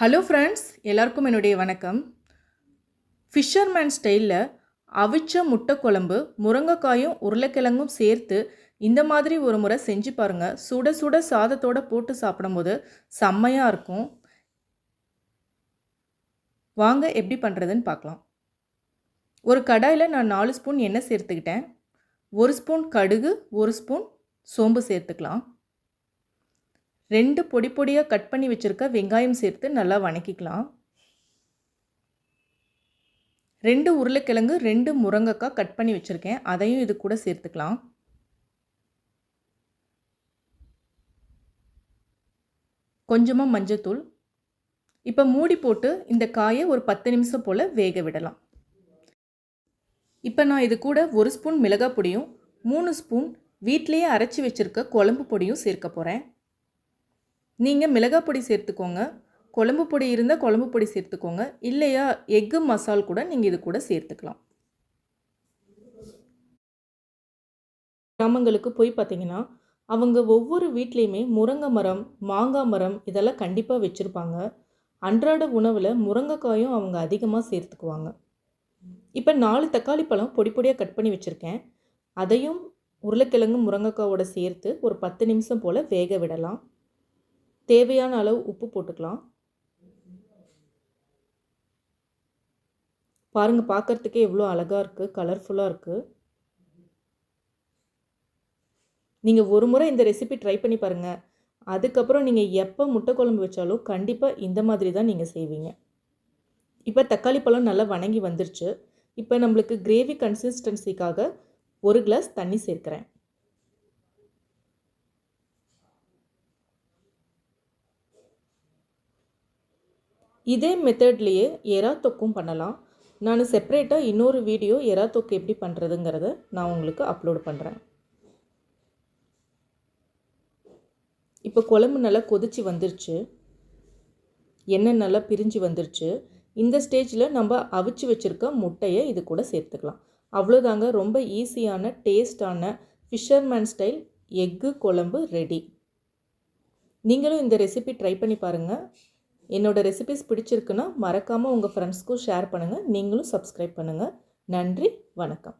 Hello friends எல்லாருக்கும் என்னுடைய வணக்கம். ஃபிஷர்மேன் ஸ்டைலில் அவிச்ச முட்டை குழம்பு முருங்கைக்காயும் உருளைக்கிழங்கும் சேர்த்து இந்த மாதிரி ஒரு முறை செஞ்சு பாருங்கள் சுட சுட சாதத்தோடு போட்டு சாப்பிடும்போது செம்மையாக இருக்கும். வாங்க எப்படி பண்ணுறதுன்னு பார்க்கலாம். ஒரு கடாயில் நான் நாலு ஸ்பூன் எண்ணெய் சேர்த்துக்கிட்டேன். ஒரு ஸ்பூன் கடுகு ஒரு ஸ்பூன் சோம்பு சேர்த்துக்கலாம். ரெண்டு பொடி பொடியாக கட் பண்ணி வச்சுருக்க வெங்காயம் சேர்த்து நல்லா வணக்கிக்கலாம். ரெண்டு உருளைக்கிழங்கு ரெண்டு முருங்கைக்காய் கட் பண்ணி வச்சுருக்கேன். அதையும் இது கூட சேர்த்துக்கலாம். கொஞ்சமாக மஞ்சத்தூள். இப்போ மூடி போட்டு இந்த காயை ஒரு பத்து நிமிஷம் போல் வேக விடலாம். இப்போ நான் இது கூட ஒரு ஸ்பூன் மிளகாய் பொடியும் மூணு ஸ்பூன் வீட்லேயே அரைச்சி வச்சுருக்க குழம்பு பொடியும் சேர்க்க போகிறேன் நீங்கள் மிளகாய் பொடி சேர்த்துக்கோங்க. குழம்பு பொடி இருந்தால் குழம்பு பொடி சேர்த்துக்கோங்க. இல்லையா எக்கு மசால் கூட நீங்கள் இது கூட சேர்த்துக்கலாம். கிராமங்களுக்கு போய் பார்த்தீங்கன்னா அவங்க ஒவ்வொரு வீட்லேயுமே முருங்கை மரம் மாங்காய் மரம் இதெல்லாம் கண்டிப்பாக வச்சுருப்பாங்க. அன்றாட உணவில் முருங்கைக்காயும் அவங்க அதிகமாக சேர்த்துக்குவாங்க. இப்போ நாலு தக்காளி பழம் பொடி பொடியாக கட் பண்ணி வச்சுருக்கேன். அதையும் உருளைக்கிழங்கு முருங்கைக்காவோட சேர்த்து ஒரு பத்து நிமிஷம் போல் வேக விடலாம். தேவையான அளவு உப்பு போட்டுக்கலாம். பாருங்கள் பார்க்குறதுக்கே எவ்வளோ அழகாக இருக்குது கலர்ஃபுல்லாக இருக்குது நீங்கள் ஒரு முறை இந்த ரெசிபி ட்ரை பண்ணி பாருங்கள் அதுக்கப்புறம் நீங்கள் எப்போ முட்டை குழம்பு வச்சாலும் கண்டிப்பாக இந்த மாதிரி தான் நீங்கள் செய்வீங்க. இப்போ தக்காளி பழம் நல்லா வணங்கி வந்துருச்சு. இப்போ நம்மளுக்கு கிரேவி கன்சிஸ்டன்சிக்காக ஒரு கிளாஸ் தண்ணி சேர்க்குறேன். இதே மெத்தட்லேயே எறா தொக்கும் பண்ணலாம். நான் செப்ரேட்டாக இன்னொரு வீடியோ எறா தொக்கு எப்படி பண்ணுறதுங்கிறத நான் உங்களுக்கு அப்லோடு பண்ணுறேன் இப்போ குழம்பு நல்லா கொதிச்சு வந்துருச்சு. எண்ணெய் நல்லா பிரிஞ்சு வந்துருச்சு. இந்த ஸ்டேஜில் நம்ம அவிச்சு வச்சுருக்க முட்டையை இது கூட சேர்த்துக்கலாம். அவ்வளோதாங்க. ரொம்ப ஈஸியான டேஸ்டான ஃபிஷர்மேன் ஸ்டைல் எக்கு குழம்பு ரெடி நீங்களும் இந்த ரெசிபி ட்ரை பண்ணி பாருங்கள் என்னோடய ரெசிபிஸ் பிடிச்சிருக்குன்னா மறக்காமல் உங்கள் ஃப்ரெண்ட்ஸ்க்கும் ஷேர் பண்ணுங்கள் நீங்களும் சப்ஸ்கிரைப் பண்ணுங்கள் நன்றி வணக்கம்.